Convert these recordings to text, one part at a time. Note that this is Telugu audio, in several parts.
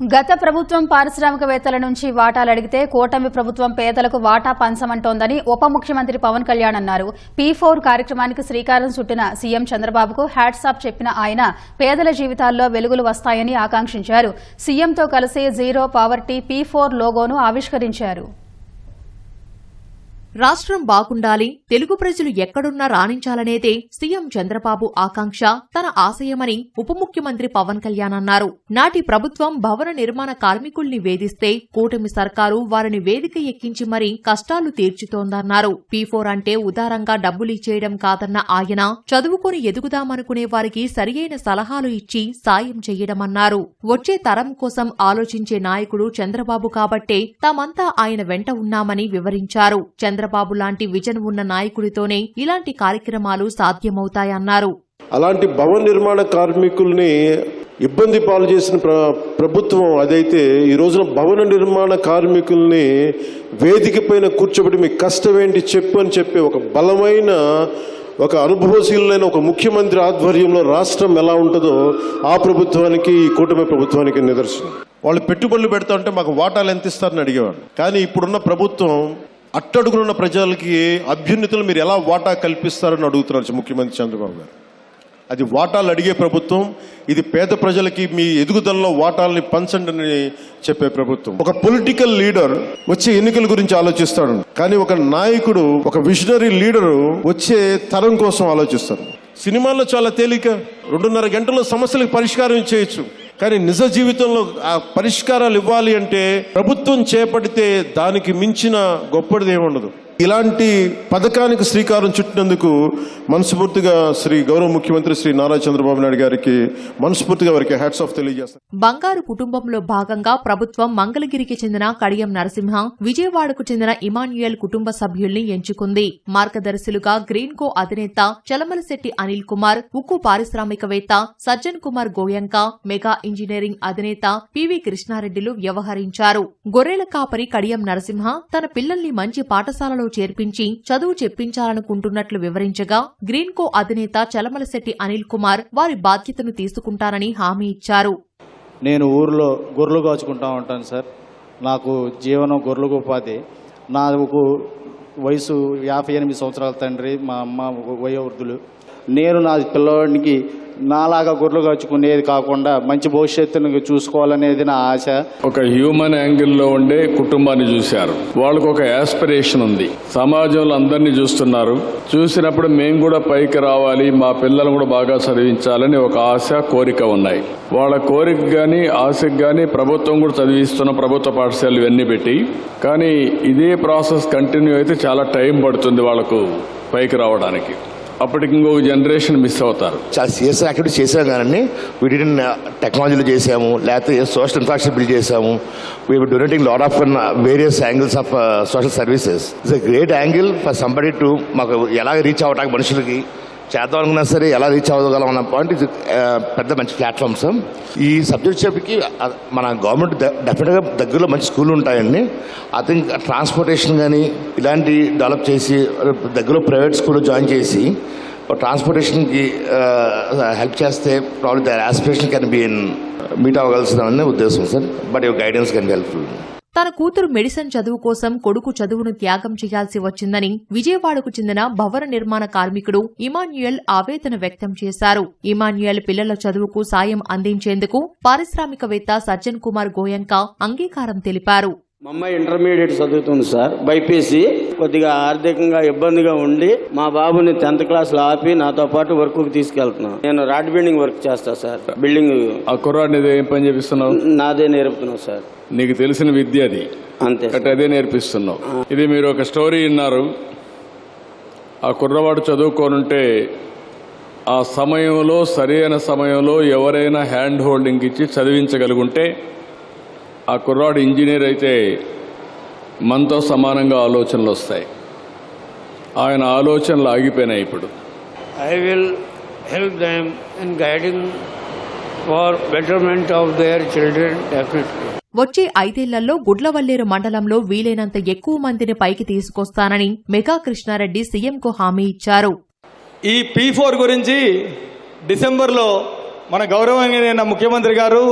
గత ప్రభుత్వం పారిశ్రామికవేత్తల నుంచి వాటాలు అడిగితే కూటమి ప్రభుత్వం పేదలకు వాటా పంచమంటోందని ఉప ముఖ్యమంత్రి పవన్ కళ్యాణ్ అన్నారు. పీ ఫోర్ కార్యక్రమానికి శ్రీకారం చుట్టిన సీఎం చంద్రబాబుకు హ్యాట్సాప్ చెప్పిన ఆయన పేదల జీవితాల్లో వెలుగులు వస్తాయని ఆకాంక్షించారు. సీఎంతో కలిసి జీరో పావర్టీ పీ ఫోర్ లోగోను ఆవిష్కరించారు. రాష్ట్రం బాగుండాలి తెలుగు ప్రజలు ఎక్కడున్నా రాణించాలనేదే సీఎం చంద్రబాబు ఆకాంక్ష తన ఆశయమని ఉప ముఖ్యమంత్రి పవన్ కళ్యాణ్ అన్నారు. నాటి ప్రభుత్వం భవన నిర్మాణ కార్మికుల్ని వేధిస్తే కూటమి సర్కారు వారిని వేదిక ఎక్కించి మరీ కష్టాలు తీర్చుతోందన్నారు. పీఫోర్ అంటే ఉదారంగా డబ్బులిచ్చేయడం కాదన్న ఆయన చదువుకొని ఎదుగుదామనుకునే వారికి సరియైన సలహాలు ఇచ్చి సాయం చెయ్యడమన్నారు వచ్చే తరం కోసం ఆలోచించే నాయకుడు చంద్రబాబు కాబట్టే తామంతా ఆయన వెంట ఉన్నామని వివరించారు. చంద్రబాబు లాంటి విజన్ ఉన్న నాయకుడితోనే ఇలాంటి కార్యక్రమాలు సాధ్యమవుతాయన్నారు. అలాంటి భవన నిర్మాణ కార్మికుల్ని ఇబ్బంది పాలు చేసిన ప్ర ప్రభుత్వం అదైతే ఈ రోజున భవన నిర్మాణ కార్మికుల్ని వేదిక పైన కూర్చోబెట్టి మీ కష్టం ఏంటి చెప్పు అని చెప్పి ఒక బలమైన ఒక అనుభవశీలైన ఒక ముఖ్యమంత్రి ఆధ్వర్యంలో రాష్ట్రం ఎలా ఉంటుందో ఆ ప్రభుత్వానికి ఈ కూటమి ప్రభుత్వానికి నిదర్శనం. వాళ్ళు పెట్టుబడులు పెడతా ఉంటే మాకు వాటాలు ఎంత ఇస్తారని అడిగేవాడు కానీ ఇప్పుడున్న ప్రభుత్వం అట్టడుగునున్న ప్రజలకి అభ్యున్నతులు మీరు ఎలా వాటా కల్పిస్తారని అడుగుతున్నారు ముఖ్యమంత్రి చంద్రబాబు గారు. అది వాటాలు అడిగే ప్రభుత్వం ఇది పేద ప్రజలకి మీ ఎదుగుదలలో వాటాలని పంచండి అని చెప్పే ప్రభుత్వం. ఒక పొలిటికల్ లీడర్ వచ్చే ఎన్నికల గురించి ఆలోచిస్తాడు. కానీ ఒక నాయకుడు ఒక విజనరీ లీడరు వచ్చే తరం కోసం ఆలోచిస్తాడు సినిమాల్లో చాలా తేలిక రెండున్నర గంటల్లో సమస్యలకు పరిష్కారం చేయొచ్చు. కానీ నిజ జీవితంలో ఆ పరిష్కారాలు ఇవ్వాలి అంటే ప్రభుత్వం చేపడితే దానికి మించిన గొప్పది ఏముండదు. ఇలాంటి పథకానికి శ్రీకారం చుట్టినందుకు మనస్ఫూర్తిగా శ్రీ గౌరవ ముఖ్యమంత్రి శ్రీ నారా చంద్రబాబు నాయుడు గారికి మనస్ఫూర్తిగా వారికి హ్యాట్స్ ఆఫ్ తెలియజేస్తారు బంగారు కుటుంబంలో భాగంగా ప్రభుత్వం మంగళగిరికి చెందిన కడియం నరసింహ విజయవాడకు చెందిన ఇమాన్యుయల్ కుటుంబ సభ్యుల్ని ఎంచుకుంది. మార్గదర్శులుగా గ్రీన్ కో అధినేత చలమలశెట్టి అనిల్ కుమార్ ఉక్కు పారిశ్రామికవేత్త సజ్జన్ కుమార్ గోయంక మెగా ఇంజనీరింగ్ అధినేత పివి కృష్ణారెడ్డిలు వ్యవహరించారు. గొర్రెల కాపరి కడియం నరసింహ తన పిల్లల్ని మంచి పాఠశాలలో చేర్పించి చదువు చెప్పించాలనుకుంటున్నట్లు వివరించగా గ్రీన్కో అధినేత చలమలశెట్టి అనిల్ కుమార్ వారి బాధ్యతను తీసుకుంటానని హామీ ఇచ్చారు. నేను ఊర్లో గొర్రెలు కాచుకుంటా ఉంటాను సార్. నాకు జీవనం గొర్రెలకు ఉపాధి. నాకు వయసు యాభై ఎనిమిది సంవత్సరాల తండ్రి మా అమ్మ వయోవృద్ధులు. నేను నా పిల్లవాడికి నాలాగా గుర్రు కాచుకునేది కాకుండా మంచి భవిష్యత్తును చూసుకోవాలనేది నా ఆశ. ఒక హ్యూమన్ యాంగిల్లో ఉండే కుటుంబాన్ని చూశారు. వాళ్ళకు ఒక యాస్పిరేషన్ ఉంది. సమాజంలో అందరినీ చూస్తున్నారు. చూసినప్పుడు మేము కూడా పైకి రావాలి మా పిల్లలు కూడా బాగా చదివించాలని ఒక ఆశ కోరిక ఉన్నాయి. వాళ్ళ కోరిక కానీ ఆశకు కానీ ప్రభుత్వం కూడా చదివిస్తున్న ప్రభుత్వ పాఠశాలలు ఇవన్నీ పెట్టి కానీ ఇదే ప్రాసెస్ కంటిన్యూ అయితే చాలా టైం పడుతుంది వాళ్ళకు పైకి రావడానికి. అప్పటికి ఇంకొక జనరేషన్ మిస్ అవుతారు. చాలా సిఎస్ఆర్ యాక్టివిటీ చేసాం కానీ వీటిని టెక్నాలజీలో చేసాము లేకపోతే సోషల్ ఇన్ఫ్రాస్ట్రక్చర్ బిల్డ్ చేసాము we donating lot of various angles of social services it's great angle for somebody to మాకు ఎలా రీచ్ అవ్వడానికి మనుషులకి. చేద్దాం అనుకున్నా సరే ఎలా రీచ్ అవ్వగలం అన్న పాయింట్ ఇది పెద్ద మంచి ప్లాట్ఫామ్స్ ఈ సబ్జెక్ట్ చెప్పికి మన గవర్నమెంట్ డెఫినెట్గా దగ్గరలో మంచి స్కూల్ ఉంటాయండి. ఐ థింక్ ట్రాన్స్పోర్టేషన్ కానీ ఇలాంటి డెవలప్ చేసి దగ్గరలో ప్రైవేట్ స్కూల్లో జాయిన్ చేసి ట్రాన్స్పోర్టేషన్కి హెల్ప్ చేస్తే problem their aspiration can be in meet అవ్వగలుగుతుందనే ఉద్దేశం sir but your guidance can be helpful తన కూతురు మెడిసిన్ చదువు కోసం కొడుకు చదువును త్యాగం చేయాల్సి వచ్చిందని విజయవాడకు చెందిన భవన నిర్మాణ కార్మికుడు ఇమాన్యుయల్ ఆవేదన వ్యక్తం చేశారు. ఇమాన్యుయల్ పిల్లల చదువుకు సాయం అందించేందుకు పారిశ్రామికవేత్త సజ్జన్ కుమార్ గోయంక అంగీకారం తెలిపారు. మా అమ్మాయి ఇంటర్మీడియట్ చదువుతుంది సార్ బైపీసీ కొద్దిగా ఆర్థికంగా ఇబ్బందిగా ఉండి మా బాబుని టెన్త్ క్లాస్లో ఆపి నాతో పాటు వర్క్ తీసుకెళ్తున్నాను. నేను రాడ్ బిల్డింగ్ వర్క్ చేస్తా సార్ బిల్డింగ్ ఆ కుర్రాడిని ఏం పని చేపిస్తున్నావు? నాదే నేర్పుతున్నావు సార్. నీకు తెలిసిన విద్య అది. అంతే అంటే అదే నేర్పిస్తున్నావు. ఇది మీరు ఒక స్టోరీ విన్నారు. ఆ కుర్రవాడు చదువుకోనుంటే ఆ సమయంలో సరైన సమయంలో ఎవరైనా హ్యాండ్ హోల్డింగ్ ఇచ్చి చదివించగలుగుంటే ఆ కుర్రాడు ఇంజనీర్ అయితే మనతో సమానంగా ఆలోచనలు వస్తాయి. ఆయన ఆలోచనలు ఆగిపోయినాయి ఇప్పుడు. I will help them in guiding for betterment of their children definitely. వచ్చే ఐదేళ్ళలో గుడ్లవల్లేరు మండలంలో వీలైనంత ఎక్కువ మందిని పైకి తీసుకొస్తానని మెగా కృష్ణారెడ్డి సీఎంకు హామీ ఇచ్చారు. ఈ పీ ఫోర్ గురించి డిసెంబర్లో మన గౌరవనీయ ముఖ్యమంత్రి గారు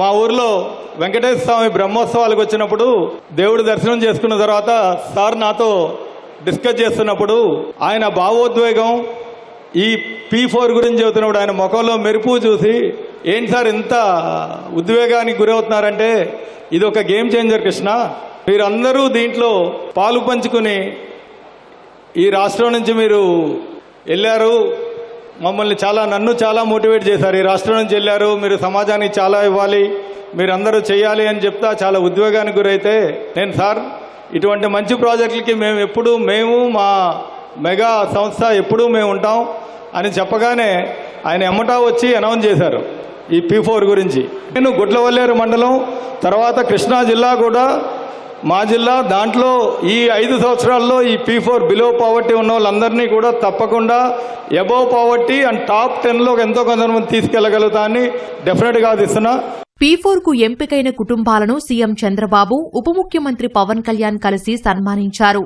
మా ఊర్లో వెంకటేశ్వర స్వామి బ్రహ్మోత్సవాలకు వచ్చినప్పుడు దేవుడు దర్శనం చేసుకున్న తర్వాత సార్ నాతో డిస్కస్ చేస్తున్నప్పుడు ఆయన భావోద్వేగం ఈ పీ ఫోర్ గురించి చెబుతున్నప్పుడు ఆయన ముఖంలో మెరుపు చూసి ఏంటి సార్ ఇంత ఉద్వేగానికి గురవుతున్నారంటే ఇది ఒక గేమ్ చేంజర్ కృష్ణ. మీరందరూ దీంట్లో పాలు పంచుకుని ఈ రాష్ట్రం నుంచి మీరు వెళ్ళారు. మమ్మల్ని చాలా నన్ను చాలా మోటివేట్ చేశారు. ఈ రాష్ట్రం నుంచి వెళ్ళారు. మీరు సమాజానికి చాలా ఇవ్వాలి. మీరందరూ చేయాలి అని చెప్తా చాలా ఉద్వేగానికి గురైతే నేను సార్ ఇటువంటి మంచి ప్రాజెక్టులకి మేము ఎప్పుడు మేము మా మెగా సంస్థ ఎప్పుడూ మేము ఉంటాం అని చెప్పగానే ఆయన ఎమ్మటా వచ్చి అనౌన్స్ చేశారు ఈ పీ ఫోర్ గురించి. నేను గుడ్లవల్లేరు మండలం తర్వాత కృష్ణా జిల్లా కూడా మా జిల్లా దాంట్లో ఈ ఐదు సంవత్సరాల్లో ఈ పీ ఫోర్ బిలో పావర్టీ ఉన్న వాళ్ళందరినీ కూడా తప్పకుండా అబోవ్ పావర్టీ అండ్ టాప్ టెన్లో ఎంతో కొంతమంది తీసుకెళ్ళగలుగుతా అని డెఫినెట్గా అది ఇస్తున్నా పీఫోర్కు కు ఎంపికైన కుటుంబాలను సీఎం చంద్రబాబు ఉప ముఖ్యమంత్రి పవన్ కళ్యాణ్ కలిసి సన్మానించారు.